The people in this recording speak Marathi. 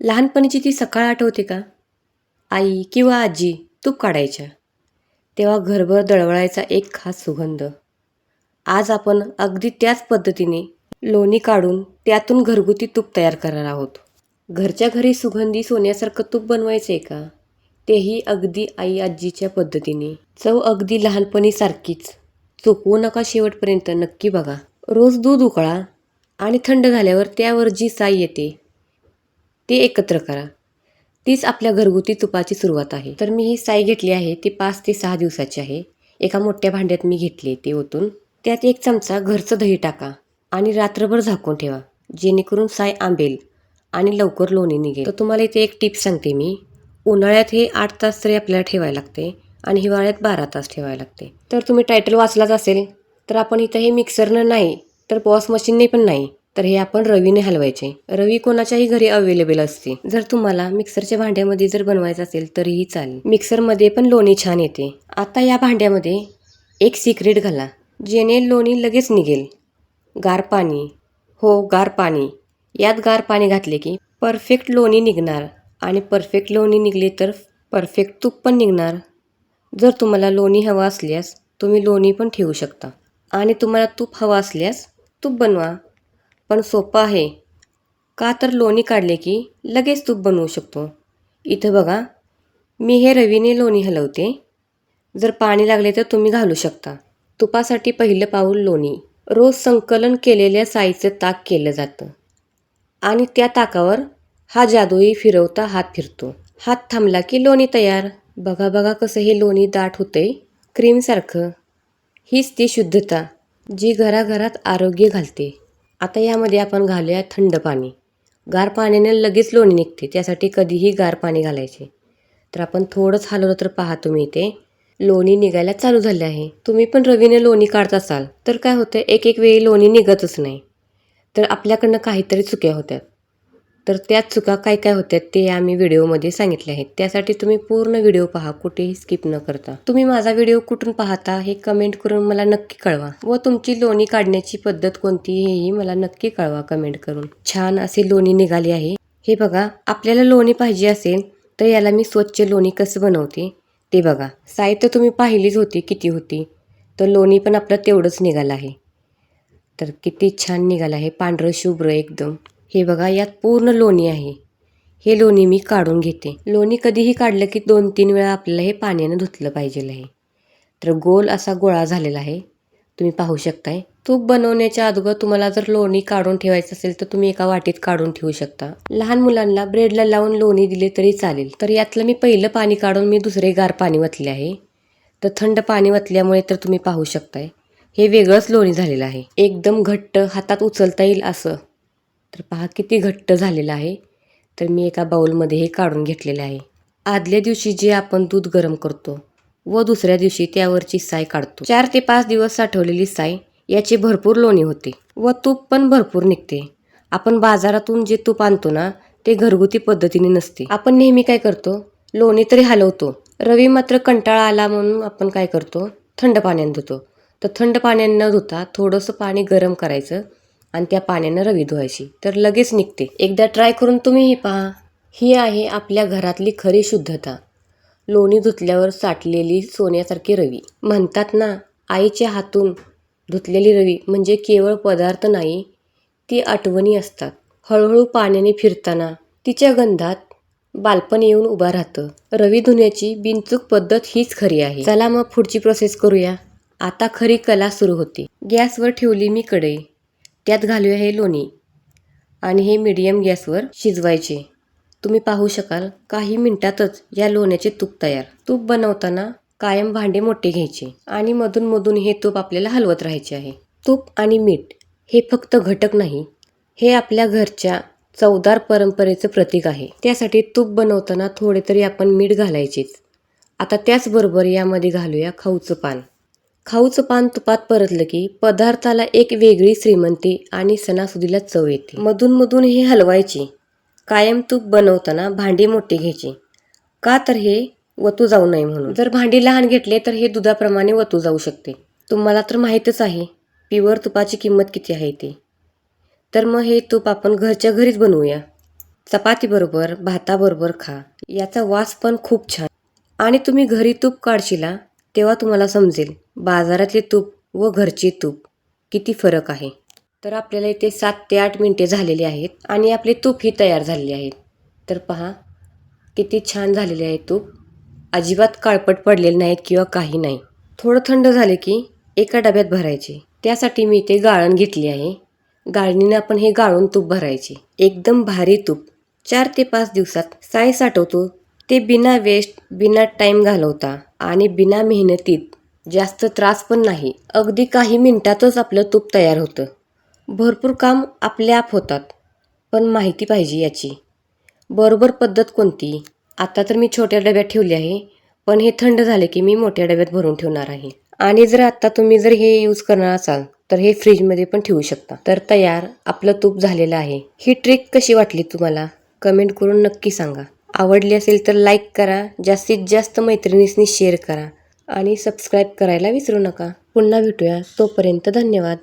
लहानपणीची ती सकाळ आठवते का? आई किंवा आजी तूप काढायच्या. तेव्हा घरभर दळवळायचा एक खास सुगंध. आज आपण अगदी त्याच पद्धतीने लोणी काढून त्यातून घरगुती तूप तयार करणार आहोत. घरच्या घरी सुगंधी सोन्यासारखं तूप बनवायचं आहे का? तेही अगदी आई आजीच्या पद्धतीने. चव अगदी लहानपणीसारखीच. चुकवू नका शेवटपर्यंत नक्की बघा. रोज दूध उकळा आणि थंड झाल्यावर त्यावर जी साई येते ते एकत्र करा. तीच आपल्या घरगुती तुपाची सुरुवात आहे. तर मी ही साई घेतली आहे ती पाच ते सहा दिवसाची आहे. एका मोठ्या भांड्यात मी घेतली ते ओतून. त्यात एक चमचा घरचं दही टाका आणि रात्रभर झाकून ठेवा जेणेकरून साय आंबेल आणि लवकर लोणी निघेल. तर तुम्हाला इथे एक टिप सांगते मी. उन्हाळ्यात हे आठ तास तरी आपल्याला ठेवायला लागते आणि हिवाळ्यात बारा तास ठेवायला लागते. तर तुम्ही टायटल वाचलाच असेल तर आपण इथं हे मिक्सरनं नाही तर पॉस मशीनने पण नाही. तर हे आपण रवीने हलवायचे. रवी कोणाच्याही घरी अवेलेबल असते. जर तुम्हाला मिक्सरच्या भांड्यामध्ये जर बनवायचं असेल तरीही चालेल. मिक्सरमध्ये पण लोणी छान येते. आता या भांड्यामध्ये एक सिक्रेट घाला जेणे लोणी लगेच निघेल. गार पाणी. हो गार पाणी. यात गार पाणी घातले की परफेक्ट लोणी निघणार आणि परफेक्ट लोणी निघले तर परफेक्ट तूप पण निघणार. जर तुम्हाला लोणी हवं असल्यास तुम्ही लोणी पण ठेवू शकता. आणि तुम्हाला तूप हवा असल्यास तूप बनवा. पण सोपं आहे. का तर लोणी काढले की लगेच तूप बनवू शकतो. इथं बघा मी हे रवीने लोणी हलवते. जर पाणी लागले तर तुम्ही घालू शकता. तुपासाठी पहिलं पाऊल लोणी. रोज संकलन केलेल्या साईचं ताक केलं जातं. आणि त्या ताकावर हा जादूई फिरवता हात फिरतो. हात थांबला की लोणी तयार. बघा बघा कसं हे लोणी दाट होतंय. क्रीमसारखं. हीच ती शुद्धता जी घराघरात आरोग्य घालते. आता यामध्ये आपण घालूया थंड पाणी. गार पाण्याने लगेच लोणी निघते त्यासाठी कधीही गार पाणी घालायचे. तर आपण थोडंच हलवलं तर पहा तुम्ही इथे. लोणी निघायला चालू झाले आहे. तुम्ही पण रवीने लोणी काढत असाल तर काय होतं एक एक वेळी लोणी निघतच नाही. तर आपल्याकडनं काहीतरी चुक्या होत्या तर त्या चुका काय काय होत्यात ते आम्ही व्हिडिओमध्ये सांगितले आहेत. त्यासाठी तुम्ही पूर्ण व्हिडिओ पहा कुठेही स्किप न करता. तुम्ही माझा व्हिडिओ कुठून पाहता हे कमेंट करून मला नक्की कळवा. व तुमची लोणी काढण्याची पद्धत कोणती हेही मला नक्की कळवा कमेंट करून. छान असे लोणी निघाली आहे. हे बघा आपल्याला लोणी पाहिजे असेल तर याला मी स्वच्छ लोणी कसं बनवते? ते बघा साहित्य तुम्ही पाहिलीच होती किती होती. तर लोणी पण आपलं तेवढंच निघालं आहे. तर किती छान निघालं आहे पांढरं शुभ्र एकदम. हे बघा यात पूर्ण लोणी आहे. हे लोणी मी काढून घेते. लोणी कधीही काढलं की दोन तीन वेळा आपल्याला हे पाण्यानं धुतलं पाहिजे आहे. तर गोल असा गोळा झालेला आहे. तुम्ही पाहू शकताय. तूप बनवण्याच्या अगोदर तुम्हाला जर लोणी काढून ठेवायचं असेल तर तुम्ही एका वाटीत काढून ठेवू शकता. लहान मुलांना ब्रेडला लावून लोणी दिले तरी चालेल. तर यातलं मी पहिलं पाणी काढून मी दुसरे गार पाणी वतले आहे. तर थंड पाणी वतल्यामुळे तर तुम्ही पाहू शकताय. हे वेगळंच लोणी झालेलं आहे. एकदम घट्ट हातात उचलता येईल असं. तर पहा किती घट्ट झालेलं आहे. तर मी एका बाउलमध्ये हे काढून घेतलेले आहे. आदल्या दिवशी जे आपण दूध गरम करतो व दुसऱ्या दिवशी त्यावरची साय काढतो. चार ते पाच दिवस साठवलेली साय याची भरपूर लोणी होते व तूप पण भरपूर निघते. आपण बाजारातून जे तूप आणतो ना ते घरगुती पद्धतीने नसते. आपण नेहमी काय करतो? लोणी तरी हलवतो. रवी मात्र कंटाळा आला म्हणून आपण काय करतो? थंड पाण्याने धुतो. तर थंड पाण्याने न धुता थोडंसं पाणी गरम करायचं आणि त्या पाण्यानं रवी धुवायची. तर लगेच निघते. एकदा ट्राय करून तुम्हीही पहा. ही आहे आपल्या घरातली खरी शुद्धता. लोणी धुतल्यावर साठलेली सोन्यासारखी रवी. म्हणतात ना आईच्या हातून धुतलेली रवी म्हणजे केवळ पदार्थ नाही ती आठवणी असतात. हळूहळू पाण्याने फिरताना तिच्या गंधात बालपण येऊन उभा राहतं. रवी धुण्याची बिनचूक पद्धत हीच खरी आहे. चला मग पुढची प्रोसेस करूया. आता खरी कला सुरू होती. गॅसवर ठेवली मी कढई. त्यात घालूया हे लोणी आणि हे मिडियम गॅसवर शिजवायचे. तुम्ही पाहू शकाल काही मिनिटातच या लोण्याचे तूप तयार. तूप बनवताना कायम भांडे मोठे घ्यायचे आणि मधून मधून हे तूप आपल्याला हलवत राहायचे आहे. तूप आणि मीठ हे फक्त घटक नाही हे आपल्या घरच्या चवदार परंपरेचं प्रतीक आहे. त्यासाठी तूप बनवताना थोडे तरी आपण मीठ घालायचेच. आता त्याचबरोबर यामध्ये घालूया खाऊचं पान. खाऊचं पान तुपात परतलं की पदार्थाला एक वेगळी श्रीमंती आणि सणासुदीला चव येते. मधून मधून हे हलवायची. कायम तूप बनवताना भांडी मोठी घ्यायची. का तर हे वतू जाऊ नये म्हणून. जर भांडी लहान घेतले तर हे दुधाप्रमाणे वतू जाऊ शकते. तुम्हाला तर माहीतच आहे प्युअर तुपाची किंमत किती आहे ती. तर मग हे तूप आपण घरच्या घरीच बनवूया. चपातीबरोबर भाताबरोबर खा. याचा वास पण खूप छान. आणि तुम्ही घरी तूप काढशिला तेव्हा तुम्हाला समजेल बाजारातले तूप व घरचे तूप किती फरक आहे. तर आपल्याला इथे सात ते आठ मिनटे झालेली आहेत आणि आपले तूप ही तयार झालेले आहेत तर पहा किती छान झालेले आहे तूप. अजिबात काळपट पडलेले नाहीत किंवा काही नाही. थोडं थंड झाले की एका डब्यात भरायचे. त्यासाठी मी इथे गाळण घेतली आहे. गाळणीने आपण हे गाळून तूप भरायचे. एकदम भारी तूप. चार ते पाच दिवसात साय साठवतो ते बिना वेस्ट बिना टाईम घालवता आणि बिना मेहनतीत जास्त त्रास पण नाही. अगदी काही मिनटातच आपलं तूप तयार होतं. भरपूर काम आपले आप होतात पण माहिती पाहिजे याची. बरोबर पद्धत कोणती? आता तर मी छोट्या डब्यात ठेवली आहे पण हे थंड झाले की मी मोठ्या डब्यात भरून ठेवणार आहे. आणि जर आत्ता तुम्ही जर हे यूज करणार असाल तर हे फ्रीजमध्ये पण ठेवू शकता. तर तयार आपलं तूप झालेलं आहे. ही ट्रिक कशी वाटली तुम्हाला? कमेंट करून नक्की सांगा. आवडली असेल तर लाईक करा जास्तीत जास्त मैत्रिणीसनी शेअर करा आणि सबस्क्राईब करायला विसरू नका. पुन्हा भेटूया. तोपर्यंत धन्यवाद.